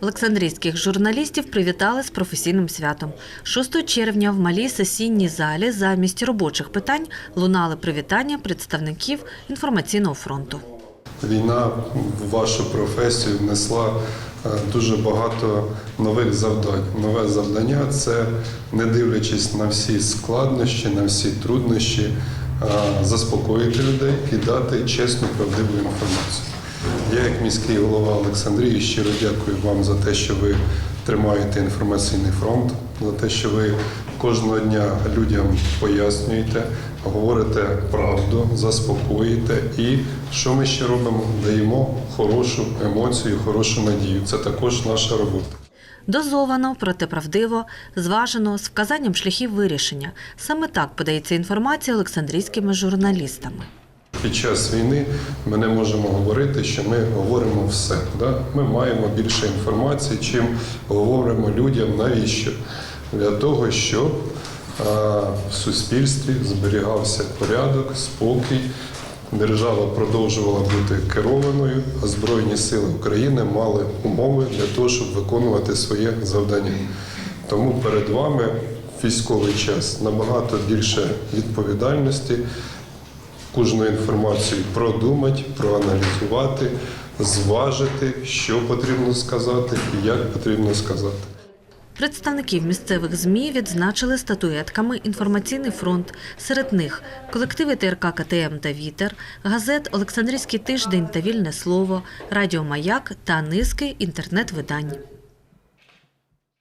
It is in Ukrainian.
Олександрійських журналістів привітали з професійним святом. 6 червня в малій сесійній залі замість робочих питань лунали привітання представників інформаційного фронту. Війна в вашу професію внесла е, дуже багато нових завдань. Нове завдання це, не дивлячись на всі складнощі, на всі труднощі, е, заспокоїти людей і дати чесну, правдиву інформацію. Я, як міський голова Олександрії, щиро дякую вам за те, що ви тримаєте інформаційний фронт, за те, що ви кожного дня людям пояснюєте, говорите правду, заспокоїте. І що ми ще робимо? Даємо хорошу емоцію, хорошу надію. Це також наша робота. Дозовано, проте правдиво, зважено, з вказанням шляхів вирішення. Саме так подається інформація олександрійськими журналістами. Під час війни ми не можемо говорити, що ми говоримо все. Да? Ми маємо більше інформації, чим говоримо людям. Навіщо? Для того, щоб в суспільстві зберігався порядок, спокій, держава продовжувала бути керованою, а Збройні Сили України мали умови для того, щоб виконувати своє завдання. Тому перед вами військовий час набагато більше відповідальності кожну інформацію продумати, проаналізувати, зважити, що потрібно сказати і як потрібно сказати. Представників місцевих ЗМІ відзначили статуетками інформаційний фронт. Серед них колективи ТРК КТМ та Вітер, газет Олександрійський тиждень та Вільне слово, Радіо Маяк та низки інтернет-видань.